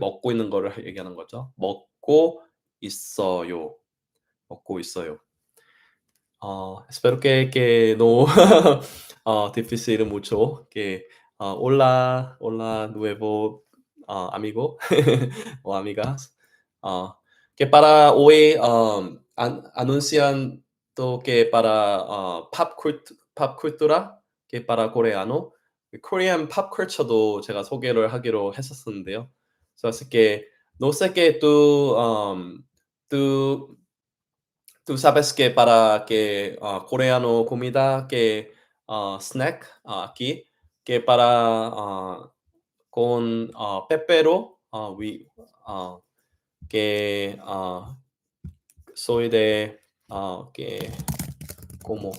먹고 있는 거를 얘기하는 거죠. 먹고 있어요. 먹고 있어요. Ah, espero que, que no ah, difícil mucho. Que ah, hola, hola, nuevo ah, amigo o amigas. Ah, que para hoy um, an- anuncian que para ah, pop, cult, pop cultura, que para coreano, 코리안 팝 컬처도 제가 소개를 하기로 했었었는데요. So, así que no sé que tú, um, tú Tú sabes que para que ah, coreano comida que ah, snack ah, aquí que para con pepero we, que soy de que como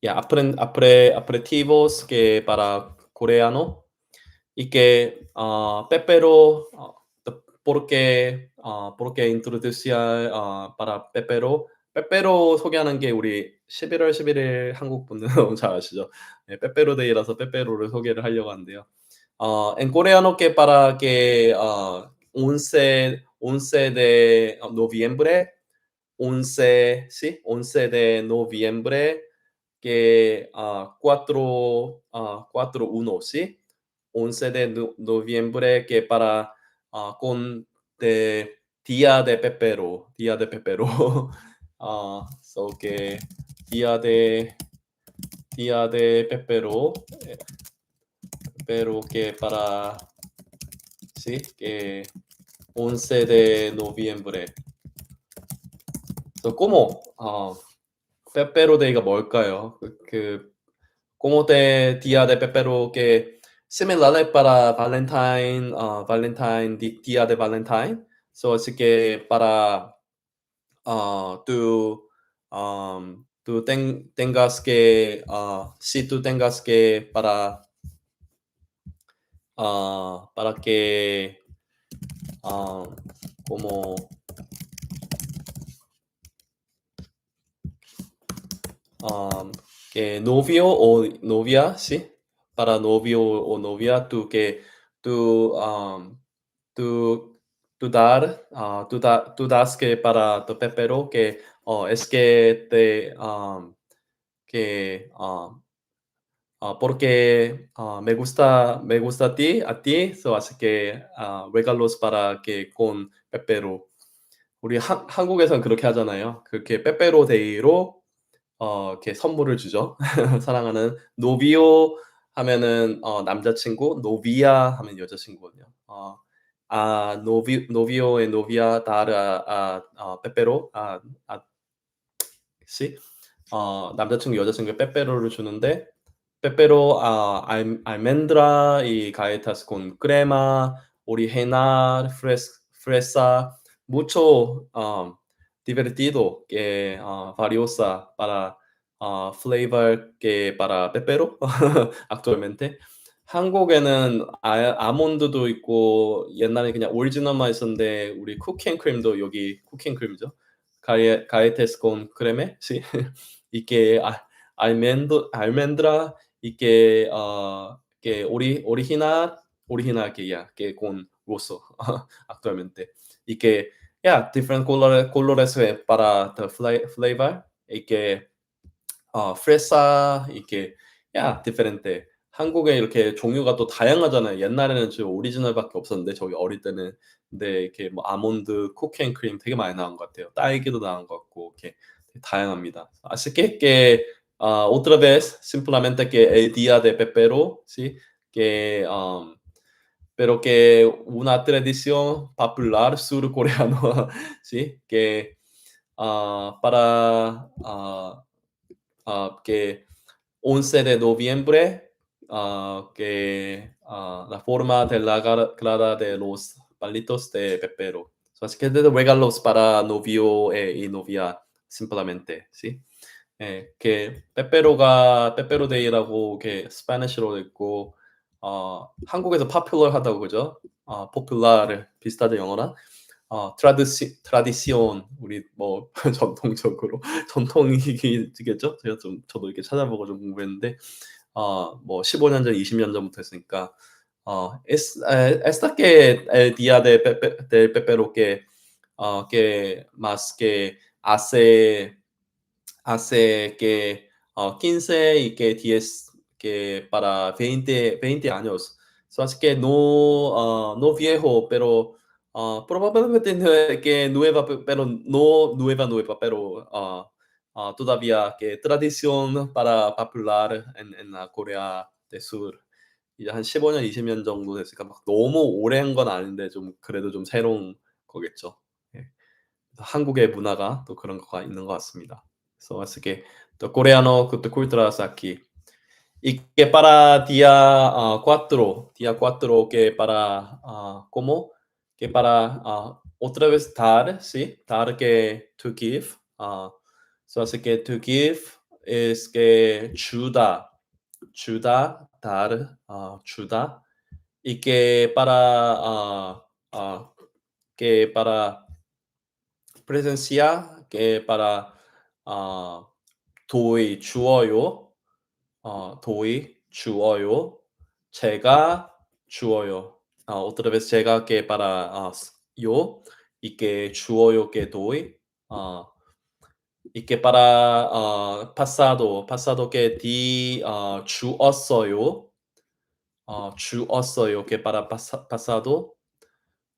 ya apren- apre- aperitivos que para coreano y que ah, pepero ah, porque 아 porque introducía 아 para 빼빼로 빼빼로 소개하는 게 우리 11월 11일 한국 분들 너무 잘 아시죠? 네, 빼빼로 데이라서 빼빼로를 소개를 하려고 하는데요. 어, en coreano que para que 어, 11 11 de noviembre 11 sí 11 de noviembre que 아4아4 1 sí 11 de no- noviembre que para 아 con de Día de Pepero, Día de Pepero. Ah, so que Día de Día de Pepero, eh, pero que para sí, que 11 de noviembre. So como 아 Pepero Day가 뭘까요? 그, 그 como de Día de Pepero que similar para Valentine, ah, Valentine, Día de Valentine. So así que para ah, tú, um, tú ten- tengas que, ah, si tú tengas que para, ah, para que, ah, como, um, que novio o novia, sí, para novio o novia, tú que tú, um, tú, tú dar, ah, tú, da- tú das que para tu pepero que oh, es que te, um, que, um, ah, porque ah, me gusta, me gusta a ti, a ti, so así que ah, regalos para que con pepero. 우리 한, 한국에선 그렇게 하잖아요. 그렇게 빼빼로 데이로 어, 이렇게 선물을 주죠. 사랑하는 노비오 하면은 어, 남자친구, 노비아 하면 여자친구거든요. 어, 아 노비 노비오 의 노비아 다르 아, 아 빼빼로 아, 아 씨, 어, 남자친구 여자친구에 빼빼로를 주는데 빼빼로 아 알, almendra y galletas con crema, original, fres, fresa, mucho um, divertido que uh, valiosa para uh, flavor que para pepero actualmente. 한국에는 아, 아몬드도 있고 옛날에 그냥 오리지널만 있었는데 우리 쿠키 앤 크림도 여기 쿠키 앤 크림이죠. 가에 가에테스 que ah, almendro, almendra y que ah, que ori, original original que ya que con rosso actualmente y que ya different colores colores eh, para the fla- flavor que 어 y que 야 diferente. 한국에 이렇게 종류가 또 다양하잖아요. 옛날에는 지금 오리지널밖에 없었는데 저희 어릴 때는 근데 이렇게 뭐 아몬드, 쿠키앤 크림 되게 많이 나온 것 같아요. 딸기도 나온 것 같고 이렇게 되게 다양합니다. Que ah, otra vez simplemente que el día de pepero, sí, que um, pero que una tradición popular surcoreano, sí, que ah, para ah, ah, que 11 de noviembre, ah, que ah, la forma de la clara de los palitos de pepero. So, así que de regalos para novio eh, y novia, simplemente, ¿sí? 예, que 빼빼로가 빼빼로데이라고 이렇게 스페니쉬로 있고 어, 한국에서 popular하다고 그죠? 어, popular 비슷하죠 영어랑 어, tradici, tradition 우리 뭐 전통적으로 전통이겠죠? 제가 좀 저도 이렇게 찾아보고 좀 공부했는데 어, 뭐 15년 전, 20년 전부터 했으니까 어, eh, ah, ah, 15 y que 10 que para 20, 20 años. So, así que no, ah, no viejo, pero ah, probablemente nue- que nueva, pe- pero no nueva, nueva, pero ah, ah, todavía que tradición para popular en, en la Corea del Sur. 이제 한 15년, 20년 정도 됐으니까 막 너무 한건 아닌데 좀 그래도 좀 새로운 거겠죠. 예. 한국의 문화가 또 그런 거가 있는 것 같습니다. So, así que το coreano, tu culturas aquí. Y que para día ah, cuatro, día cuatro, que para, ah, ¿cómo? Que para ah, otra vez dar, ¿sí? Dar que to give. ah, so, así que to give es que 주다, 주다, dar, ah, 주다. Y que para, ah, ah, que para presencia, que para 아, 도의 주어요. 어, 도의 주어요. 제가 주어요. 아, otra vez 제가 que para ah, yo y que 주어요 que doy. 아, y que para 아, pasado, pasado que di 아, 주었어요. 어, 주었어요. que para pasa- pasado.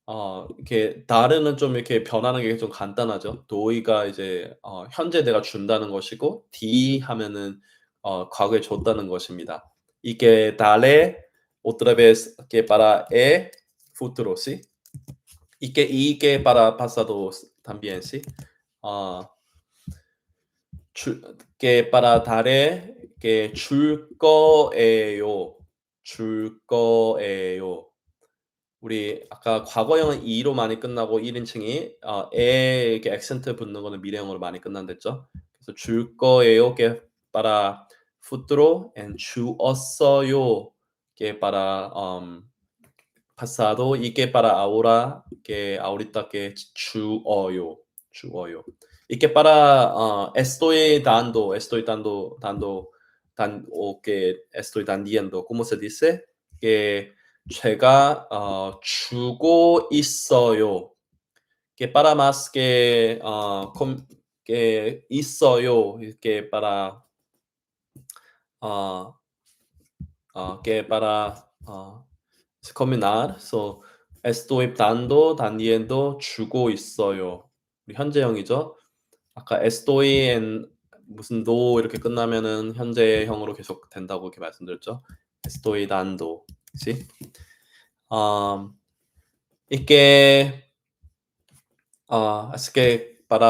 어 이렇게 다르는 좀 이렇게 변하는 게 좀 간단하죠. 도의가 이제 어 현재 내가 준다는 것이고 디 하면은 어 과거에 줬다는 것입니다. 이게 darle otra vez que para el futuro, ¿sí? Y que y que para pasado también, ¿sí? 어주 que para darle que 줄 거예요. 줄 거예요. 우리 아까 과거형은 e로 많이 끝나고 1인칭이 어, 에 이렇게 액센트 붙는 거는 미래형으로 많이 끝난댔죠. 그래서 줄 거예요 que para futuro and 주었어요 que para um, pasado y que para ahora que ahorita que 주어요 주어요 y que para uh, estoy dando estoy dando dando dan o que estoy dando ¿cómo se dice? que 제가 어, 주고 있어요. que para más que 어, com- que 있어요. que para 어, 어, que para 어, combinar. So estoy dando, dando, 주고 있어요. 현재형이죠. 아까 estoy en 무슨 do 이렇게 끝나면은 현재형으로 계속 된다고 이렇게 말씀드렸죠. estoy dando. ¿sí? Um, y que, ah, así que para